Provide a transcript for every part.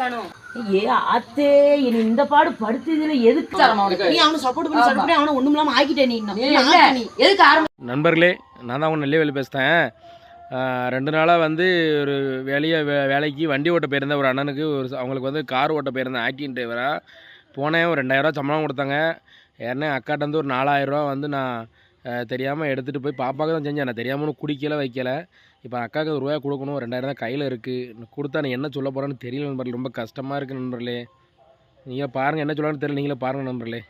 காணும். ஏ ஆத்தே என்ன இந்த பாடு படுத்ததுல எதுக்கு நீ அவனை சப்போர்ட் பண்ணி சப்போர்ட் பண்ணி அவனை ஒண்ணும் இல்லாம ஆக்கிட்டே நீ இன்னும். நீ ஆக்கிட்ட நீ. எதுக்கு ஆரம்பி நண்பர்களே நான் தான் அவங்க நெல்லிவேலி பேசுகிறேன் ரெண்டு நாளாக வந்து ஒரு வேலையை வே வேலைக்கு வண்டி ஓட்ட போயிருந்தேன். ஒரு அண்ணனுக்கு ஒரு அவங்களுக்கு வந்து கார் ஓட்ட போயிருந்தேன். ஆக்டிங் டிரைவராக போனேன் ஒரு ரெண்டாயிரரூவா சம்பளம் கொடுத்தாங்க. ஏன்னா அக்காட்ட வந்து ஒரு நாலாயிரரூவா வந்து நான் தெரியாமல் எடுத்துகிட்டு போய் பாப்பாக்கு தான் செஞ்சேன். நான் தெரியாமல் குடிக்கல வைக்கல. இப்போ அக்காவுக்கு ஒரு ரூபாய் கொடுக்கணும் ரெண்டாயிரம் தான் கையில் இருக்குது கொடுத்தா நான் என்ன சொல்ல போகிறேன்னு தெரியல நண்பர்களே. ரொம்ப கஷ்டமாக இருக்குது நண்பர்களே. நீங்கள் பாருங்கள் என்ன சொல்லலாம்னு தெரியல. நீங்களே பாருங்கள் நண்பர்களே.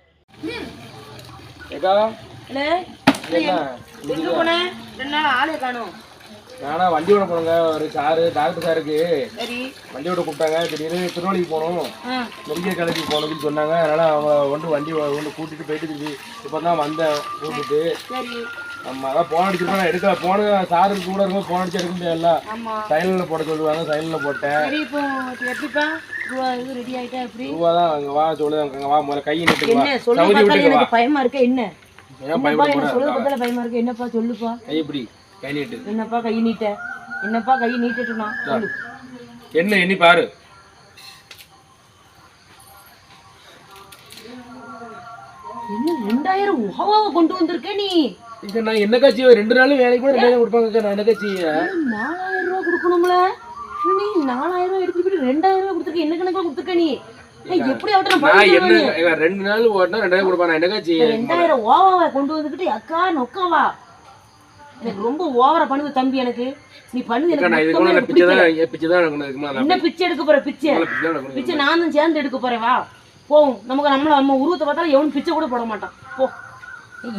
ஏக்கா? இல்ல என்ன? எங்க போன? ரெண்டு நாள் ஆளே காணும். நானா வண்டி ஓட போனோங்க. ஒரு சாரு டாக்டர் சாருக்கு சரி. வண்டி ஓட கூப்பிட்டாங்க. திடீர்னு திருநெல்வேலிக்கு போகணும் மெடிக்கல் காலேஜுக்கு போகணும்னு சொன்னாங்க. அதனால அவங்க வந்து வண்டி ஒன்று கூட்டிட்டு போயிட்டு திருப்பி இப்போ தான் வந்தேன் கூப்பிட்டு சரி. நம்ம அதான் போன் அடிச்சிருக்கோம். எடுக்கல. போன சாருக்கு கூட இருக்கும் போன் அடிச்சு எடுக்க முடியாதுல்ல. ஆமா. சைலண்டில் போட சொல்லுவாங்க. சைலண்டில் போட்டேன். சரி ரூபா தான் அங்கே வா வா. முதல்ல கையை நிட்டுக்கு வா. என்ன? பயமா இருக்கு? பயமா இருக்கு? என்னப்பா சொல்லுப்பா. எப்படி? நீட்டு என்னப்பா கை நீட்ட? என்னப்பா கை சொல்லு. என்ன எண்ணி பாரு. என்ன ரெண்டாயிரம் ஓவாவை கொண்டு வந்திருக்க நீ? இங்க நான் என்ன காட்சி? ரெண்டு நாளும் வேலைக்கு கூட ரெண்டாயிரம் கொடுப்பாங்க. நான் என்ன காட்சி? நாலாயிரம் ரூபா கொடுக்கணும்ல? நீ நாலாயிரம் ரூபா எடுத்துட்டு போயிட்டு ரெண்டாயிரம் ரூபா கொடுத்துருக்க. என்ன கணக்குல கொடுத்துருக்க நீ? எப்படி ரெண்டு நாள் ஓட்டினா ரெண்டாயிரம் கொடுப்பான்? என்ன காட்சி? ரெண்டாயிரம் ஓவாவை கொண்டு வந்துக்கிட்டு அக்கா நொக்காவா? எனக்கு ரொம்ப ஓவரா பண்ணுது தம்பி எனக்கு. நீ நான் எனக்கு என்ன பிச்சை எடுக்க போற பிச்சை? நான் பிச்சை தான் நானும் சேர்ந்து எடுக்க போறேன் வா. போவோம். நமக்கு நம்மள நம்ம உருவத்தை பார்த்தாலும் எவனும் பிச்சை கூட போட மாட்டான். போ.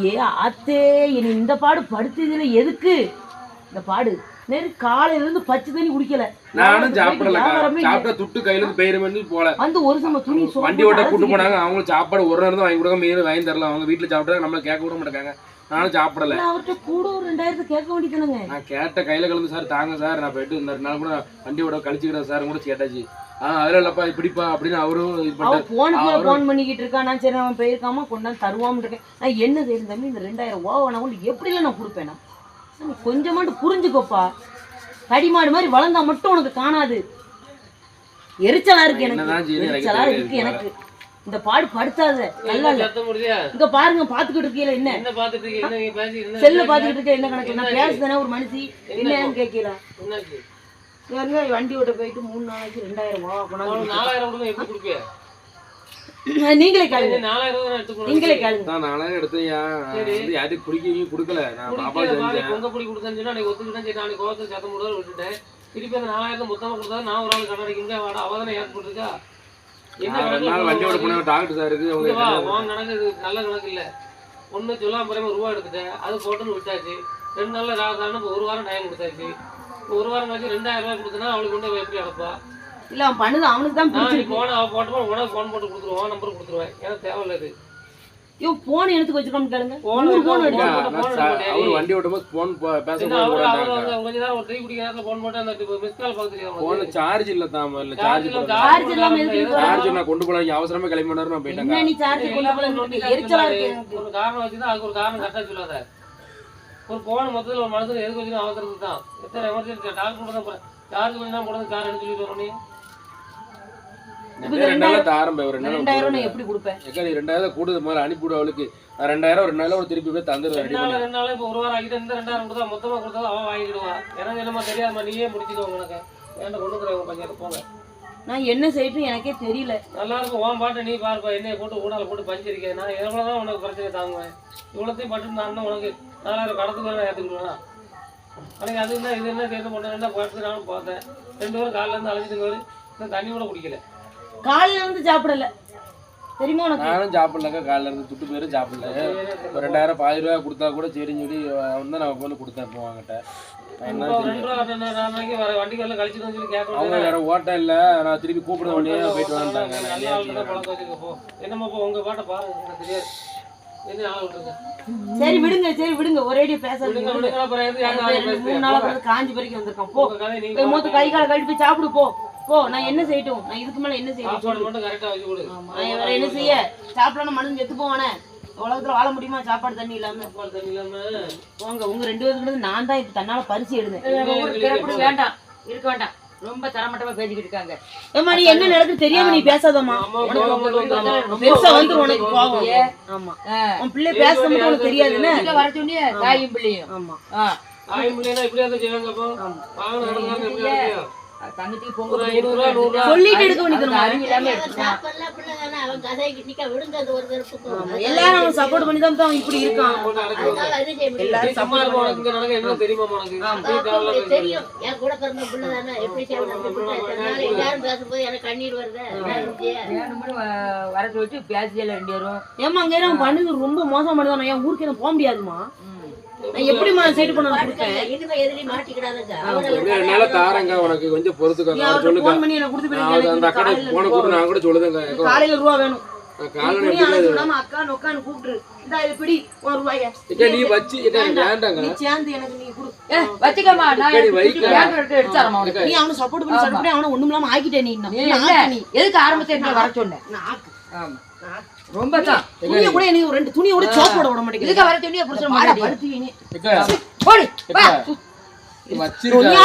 ஏ ஆத்தே என்னை இந்த பாடு படுத்ததுல எதுக்கு? இந்த பாடு. நேரு காலையில இருந்து பச்சை தண்ணி குடிக்கல. நானும் சாப்பிடல. சாப்பிட்டா துட்டு கையில இருந்து பெயர் பண்ணி போல. வந்து ஒரு சம துணி வண்டி ஓட்ட கூட்டு. போனாங்க அவங்களும் சாப்பாடு ஒரு நேரம் வாங்கி கொடுக்க மீன் வாங்கி தரல. அவங்க வீட்டுல சாப்பிட்டாங்க நம்மள கேட்க விட மாட்டாங்க. நானும் சாப்பிடல. இல்ல, அவர்ட்ட கூட ஒரு ரெண்டாயிரத்தை கேட்க வேண்டியதுனுங்க. நான் கேட்ட கையில கலந்து சார் தாங்க சார் நான் போயிட்டு இந்த ரெண்டு நாள் கூட வண்டி ஓட கழிச்சுக்கிறேன் சார் கூட கேட்டாச்சு. ஆ அதில் இல்லப்பா இப்படிப்பா அப்படின்னு அவரும் இது அவன் பண்ணிட்டாரு போனுக்கு அவரு- போன் பண்ணிக்கிட்டு இருக்கான் நான் சரி அவன் போயிருக்காம கொண்டாந்து தருவான்னு இருக்கேன். நான் என்ன செய்யணும் தம்பி இந்த ரெண்டாயிரம் ஓவா நான் கொண்டு எப்படில நான் கொடுப்பேன் கொஞ்சமாட்டு புரிஞ்சுக்கோப்பா. கடிமாடு மாதிரி வளர்ந்தா மட்டும் உனக்கு காணாது. எரிச்சலா இருக்கு எனக்கு. எரிச்சலா இருக்கு எனக்கு. இந்த பாடு படுத்தாத. நல்லா இங்க பாருங்க பாத்துக்கிட்டு இருக்கீல என்ன? என்ன பாத்துட்டு இருக்கீங்க என்ன என்ன செல்ல பாத்துக்கிட்டு இருக்க என்ன கணக்கு? நான் பேசுதானே ஒரு மனுஷி? என்னன்னு என்னாச்சு பாருங்க வண்டி ஓட்ட போயிட்டு மூணு நாளைக்கு ரெண்டாயிரம் ரூபா கொண்டாந்து நாலாயிரம் கொடுங்க எப்படி கொடுப்பிய நீங்களே கேளுங்க. நாலாயிரம் நீங்களே கேளுங்க. நான் எடுத்தேன் சரி. வந்து யார்ட்டையும் குடிக்கவும் கொடுக்கல. நான் பாப்பா செஞ்சேன். பொங்க பொடி கொடுத்தேன்னு சொன்னா நீ ஒத்துக்கிட்டேன் சரி நாளைக்கு கோவத்துக்கு சத்தம் போடுறது விட்டுட்டேன். திருப்பி அந்த நாலாயிரத்தை மொத்தமா கொடுத்தா நான் ஒரு ஆள் கடை அடிக்க முடியாது. வாடா அவ தானே ஏற்பட்டிருக்கா என்ன ரெண்டு நாள் வண்டி ஓட கணக்கு போனேன் டாக்டர் சாருக்கு அவங்க இங்க வா உன் கணக்கு இது நல்ல கணக்கு இல்ல. ஒண்ணு சொல்லாம போறாம ரூபா எடுத்துட்டேன் அது போட்டுன்னு விட்டாச்சு. ரெண்டு நாள்ல இப்போ ஒரு வாரம் டைம் கொடுத்தாச்சு. ஒரு வாரம் கழிச்சு ரெண்டாயிரம் ரூபாய் கொடுத்தனா அவளுக்கு கொண்டு போய் எப்படி அனுப்பா இல்ல அவன் பண்ணுது அவனுக்கு தான் போன அவ போட்டப்போ உனக்கு ஃபோன் போட்டு கொடுத்துருவான் நம்பர் கொடுத்துருவேன். எனக்கு தேவையில்ல இது இவன் போன் எடுத்து வச்சுக்கோன்னு கேளுங்க. போன் போன் போன் அவர் வண்டி ஓட்டும்போது போன் பேச கொஞ்ச நேரம் ஒரு டீ குடிக்கிற நேரத்துல ஃபோன் போட்டு அந்த மிஸ் கால் போன் சார்ஜ் இல்ல இல்ல சார்ஜ் சார்ஜ் இல்ல இல்லாம இது சார்ஜ் நான் கொண்டு போல அவசரமா கிளம்பி பண்ணாரு நான் போயிட்டேங்க. என்ன நீ சார்ஜ் கொண்டு போல எரிச்சலா இருக்கு. எனக்கு. ஒரு காரணம் வச்சுதான் அதுக்கு ஒரு காரணம் கரெக்டா சொல்லாத. ஒரு போன் மொத்தத்துல ஒரு மனசுல எதுக்கு வச்சு அவசரத்துக்கு தான்? எத்தனை எமர்ஜென்சி டாக்டர் கூட தான் சார்ஜ் பண்ணி தான் போடுறது கார் எடுத்து சொல்லிட்டு வரணும் ரெண்டாயிரம் நான் எப்படி கொடுப்பேன்? எக்கா நீ ரெண்டாயிரம் கூடுது முதல்ல அனுப்பிவிடு அவளுக்கு. நான் ரெண்டாயிரம் ஒரு ரெண்டு நாள் திருப்பி போய் தந்துடுவேன் ரெண்டு நாள் ரெண்டு நாள் இப்போ ஒரு வாரம் ஆகிட்டு இந்த ரெண்டாயிரம் கொடுத்தா மொத்தமா கொடுத்தா அவன் வாங்கிடுவான் எனக்கு என்னமா தெரியாதுமா நீயே முடிச்சுக்கோ உனக்கு. ஏன்டா கொண்டு பஞ்சாயத்து போங்க. நான் என்ன செய்யட்டும் எனக்கே தெரியல. நல்லா இருக்கும் உன் பாட்டை நீ பாருப்பா என்னைய போட்டு ஊடால போட்டு பஞ்சிருக்கேன் நான் எவ்வளோ தான் உனக்கு பிரச்சனை தாங்குவேன். இவ்வளோத்தையும் பட்டு நான் உனக்கு நாலாயிரம் கடத்துக்கு வேணும் ஏற்றுக்கிடுவேன் அன்னைக்கு அது என்ன இது என்ன சேர்ந்து பண்ணா பார்த்து நானும் பார்த்தேன். ரெண்டு பேரும் காலைல இருந்து அழைச்சிட்டு வரு இன்னும் தண்ணி கூட குடிக்கல. காலையில இருந்து சாப்பிடல. தெரியுமா உனக்கு? நானும் சாப்பிடலக்கா காலைல இருந்து துட்டு பேரும் சாப்பிடல. ஒரு ரெண்டாயிரம் பாதி ரூபாய் கொடுத்தா கூட சரின்னு சொல்லி அவன் தான் நான் கொண்டு கொடுத்தேன் ரூபா கேட்க அவங்க வேற ஓட்டம் இல்ல. நான் திருப்பி கூப்பிட உடனே போயிட்டு சரி விடுங்க சரி விடுங்க. ஒரேடியா பேசாதீங்க மூணு? நாளா. வந்து காஞ்சி வரைக்கும் போ. மொத்த கை காலை கழுவி போய் சாப்பிடு போ. போ நான் என்ன செய்யட்டும்? நான் இதுக்கு மேல என்ன செய்யட்டும் சாப்பாடு மட்டும் கரெக்டா வச்சு கொடு. ஆமா, நான் வேற என்ன செய்ய? சாப்பிடணும் மனுஷன் செத்து போவானே. உலகத்துல வாழ முடியுமா? சாப்பாடு தண்ணி இல்லாம. சாப்பாடு தண்ணி இல்லாம. போங்க உங்க ரெண்டு பேருக்கு நான் தான் இப்ப தன்னால பரிசு? பிறப்பு வேண்டாம். இருக்க வேண்டாம். ரொம்ப தரமட்டமா பேசிக்கிட்டு இருக்காங்க. ஏம்மா நீ என்ன நடக்குது தெரியாம நீ பேசாதம்மா. பெருசா வந்துரும் உனக்கு கோவம் ஆமா. உன் பிள்ளை பேச மட்டும் உனக்கு தெரியாதுன்னு வர சொன்னியே தாயும் பிள்ளையும். ஆமா. ஆ. தாய் பிள்ளைனா இப்படியா செய்வாங்க அப்போ? வாங்க நடந்தாங்க எல்லாரும் சப்போர்ட் பண்ணி தான் இப்படி இருக்கான். எல்லாரும் இருப்ப, உனக்கு நடக்க என்ன தெரியுமா உனக்கு? தெரியும். என் கூட பிறந்த பிள்ளைதானே எப்படி எல்லாரும் பேசும்போது எனக்கு கண்ணீர் வருது. வர சொல்லிட்டு பேசியல ரெண்டு பேரும். ஏமா அங்கே பண்ணது ரொம்ப மோசம் பண்ணுதான் என் ஊருக்கு போக முடியாதுமா எப்படிமா சைடு பண்ண கொடுப்பேன் இனிமே எதுலயும் மாட்டிக்கிடாதுங்க. எப்படியும் ரெண்டு நாளா தாரேங்க. உனக்கு கொஞ்சம் பொறுத்துக்கோங்க. நீ அவர் அவர்கிட்ட சொல்லுங்க. ஃபோன் பண்ணி எனக்கு கொடுத்து நான் அது அந்த அக்கா போன கூட நான் கூட காலையில ரூபா வேணும். நீ நான் அவனை சப்போர்ட் பண்ணி சப்போர்ட் பண்ணி அவனை ஒண்ணும் இல்லாம ஆக்கிட்டே நீ எதுக்கு ஆரம்பத்துல வர சொன்னேன்? ரொம்ப தான் துணியை கூட எனக்கு ஒரு ரெண்டு துணியை கூட சோப் போட விட மாட்டேங்குது. இதுக்கு வர. படுத்து நீ ஏக்கா, போடி வச்சிருக்க துணியா